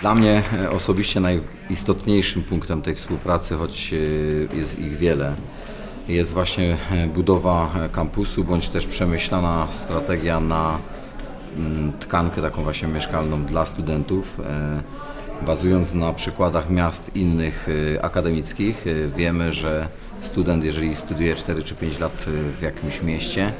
Dla mnie e, osobiście najistotniejszym punktem tej współpracy, choć e, jest ich wiele, jest właśnie e, budowa kampusu, bądź też przemyślana strategia na mm, tkankę taką właśnie mieszkalną dla studentów. Bazując na przykładach miast innych akademickich, wiemy, że student, jeżeli studiuje 4 czy 5 lat w jakimś mieście,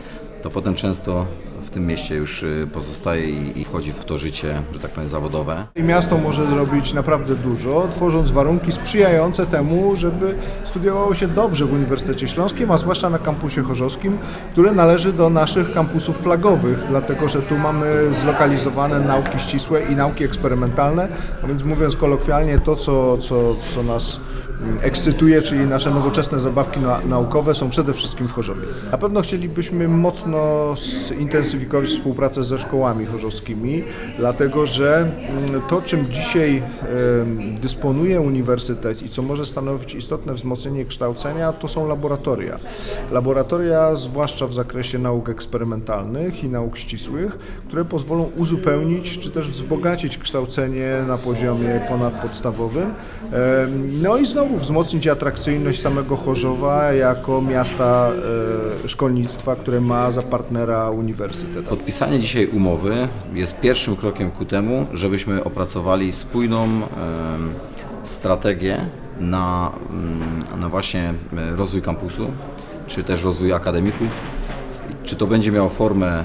to potem często w tym mieście już e, pozostaje i wchodzi w to życie, że tak powiem, zawodowe. I Miasto może zrobić naprawdę dużo, tworząc warunki sprzyjające temu, żeby studiowało się dobrze w Uniwersytecie Śląskim, a zwłaszcza na kampusie chorzowskim, który należy do naszych kampusów flagowych, dlatego że tu mamy zlokalizowane nauki ścisłe i nauki eksperymentalne, a więc mówiąc kolokwialnie, to co, co, co nas ekscytuje, czyli nasze nowoczesne zabawki na, naukowe są przede wszystkim w Chorzowie. Na pewno chcielibyśmy mocno zintensyfikować współpracę ze szkołami chorzowskimi, dlatego że mm, to, czym dzisiaj dysponuje uniwersytet i co może stanowić istotne wzmocnienie kształcenia, to są laboratoria. Laboratoria, zwłaszcza w zakresie nauk eksperymentalnych i nauk ścisłych, które pozwolą uzupełnić czy też wzbogacić kształcenie na poziomie ponadpodstawowym. No i znowu wzmocnić atrakcyjność samego Chorzowa jako miasta e, szkolnictwa, które ma za partnera uniwersytet. Podpisanie dzisiaj umowy jest pierwszym krokiem ku temu, żebyśmy opracowali spójną em, strategię na, mm, na właśnie e, rozwój kampusu, czy też rozwój akademików. Czy to będzie miało formę e,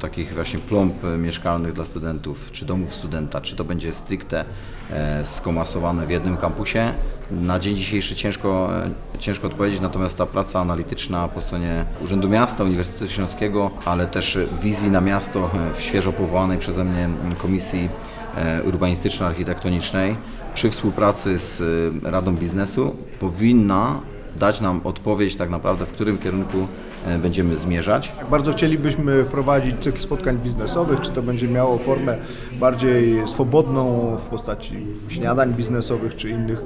takich właśnie plomb e, mieszkalnych dla studentów, czy domów studenta, czy to będzie stricte e, skomasowane w jednym kampusie. Na dzień dzisiejszy ciężko, e, ciężko odpowiedzieć, natomiast ta praca analityczna po stronie Urzędu Miasta, Uniwersytetu Śląskiego, ale też wizji na miasto e, w świeżo powołanej przeze mnie Komisji e, Urbanistyczno-Architektonicznej przy współpracy z Radą Biznesu powinna dać nam odpowiedź tak naprawdę, w którym kierunku będziemy zmierzać. Tak bardzo chcielibyśmy wprowadzić cykl spotkań biznesowych, czy to będzie miało formę bardziej swobodną w postaci śniadań biznesowych, czy innych,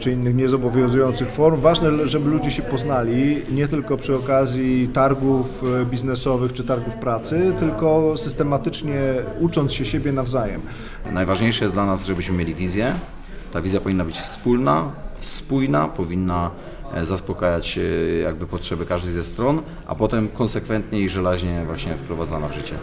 czy innych niezobowiązujących form. Ważne, żeby ludzie się poznali nie tylko przy okazji targów e, biznesowych czy targów pracy, tylko systematycznie ucząc się siebie nawzajem. Najważniejsze jest dla nas, żebyśmy mieli wizję. Ta wizja powinna być wspólna, spójna, powinna e, zaspokajać e, jakby potrzeby każdej ze stron, a potem konsekwentnie i żelaźnie właśnie wprowadzana w życie.